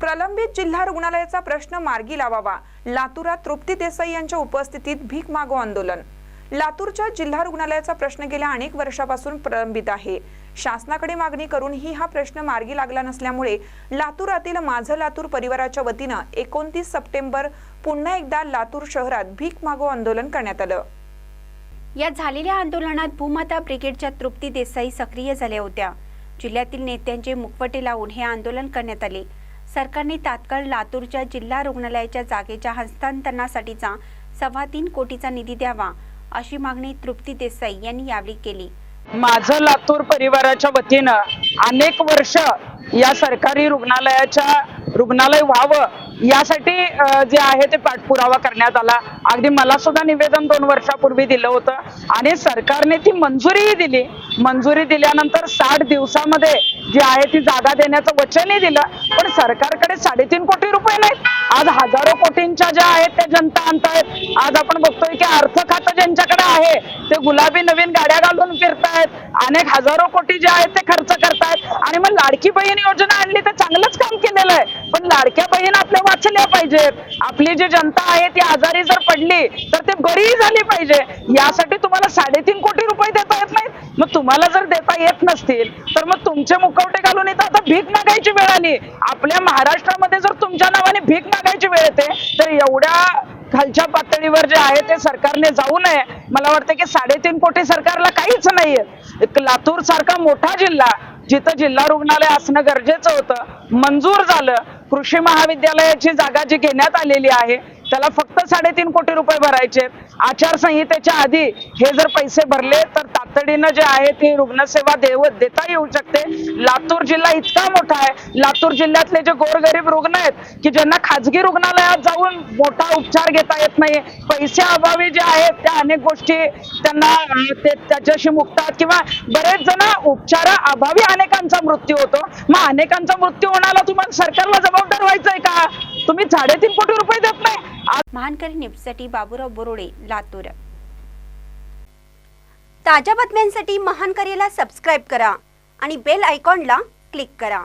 प्रलंबित जिल्हा रुग्णालयाचा प्रश्न मार्गी लावावा. लातूरात तृप्ती देसाई यांच्या उपस्थितीत भीक मागो आंदोलन. लातूरच्या जिल्हा रुग्णालयाचा प्रश्न गेल्या अनेक वर्षापासून प्रलंबित आहे. शासनाकडे मागणी करूनही हा प्रश्न मार्गी लागला नसल्यामुळे लातूरातील माझं लातूर परिवाराच्या वतीनं एकोणतीस सप्टेंबर पुन्हा एकदा लातूर शहरात भीक मागो आंदोलन करण्यात आलं. या झालेल्या आंदोलनात भूमाता ब्रिगेडच्या तृप्ती देसाई सक्रिय झाल्या होत्या. जिल्ह्यातील नेत्यांचे मुखवटे लावून हे आंदोलन करण्यात आले. सरकारने तात्काळ लातूरच्या जिल्हा रुग्णालयाच्या जागेच्या हस्तांतरणासाठीचा सव्वा तीन कोटीचा निधी द्यावा अशी मागणी तृप्ती देसाई यांनी यावेळी केली. माझं लातूर परिवाराच्या वतीनं अनेक वर्ष या सरकारी रुग्णालयाच्या रुग्णालय व्हावं यासाठी जे आहे ते पाठपुरावा करण्यात आला. अगदी मला सुद्धा निवेदन दोन वर्षापूर्वी दिलं होतं. आणि सरकारने ती मंजुरीही दिली. मंजुरी दिल्यानंतर साठ दिवसामध्ये जी आहे ती जागा देण्याचं वचनही दिलं पण सरकारकडे साडेतीन कोटी रुपये नाहीत. आज हजारो कोटींच्या ज्या आहेत त्या जनता आणतायत. आज आपण बघतोय की अर्थ खातं ज्यांच्याकडे आहे ते गुलाबी नवीन गाड्या घालून फिरतायत. अनेक हजारो कोटी जे आहेत ते खर्च करतायत. आणि मग लाडकी बहीण योजना आणली तर चांगलंच काम केलेलं आहे. पण लाडक्या बहीण आपल्या वाचल्या पाहिजेत. आपली जी जनता आहे ती आजारी जर पडली तर ते बरीही झाली पाहिजे. यासाठी तुम्हाला साडेतीन कोटी रुपये मग तुम्हाला जर देता येत नसतील तर मग तुमचे मुखवटे घालून इथं आता भीक मागायची वेळ आली. आपल्या महाराष्ट्रामध्ये जर तुमच्या नावाने भीक मागायची वेळ येते तर एवढ्या खालच्या पातळीवर जे आहे ते सरकारने जाऊ नये. मला वाटतं की साडेतीन कोटी सरकारला काहीच नाहीये. एक लातूर सारखा मोठा जिल्हा जिथं जिल्हा रुग्णालय असणं गरजेचं होतं. मंजूर झालं कृषी महाविद्यालयाची जागा जी घेण्यात आलेली आहे त्याला फक्त साडेतीन कोटी रुपये भरायचे आचारसंहितेच्या आधी हे जर पैसे भरले तर तातडीनं जे आहे ती रुग्णसेवा देव देता येऊ शकते. लातूर जिल्हा इतका मोठा आहे. लातूर जिल्ह्यातले जे गोरगरीब रुग्ण आहेत की ज्यांना खाजगी रुग्णालयात जाऊन मोठा उपचार घेता येत नाही पैसे अभावी जे आहेत त्या अनेक गोष्टी त्यांना ते त्याच्याशी मुक्तात किंवा बरेच जण उपचारा अभावी अनेकांचा मृत्यू होतो. मग अनेकांचा मृत्यू होण्याला तुम्हाला सरकारला जबाबदार व्हायचंय का? तुम्ही साडेतीन कोटी रुपये देत नाही. आज महानकरी न्यूजसाठी बाबूराव बोरोडे लातूर. ताज्या बातम्यांसाठी महानकरीला सबस्क्राईब करा आणि बेल आयकॉनला क्लिक करा.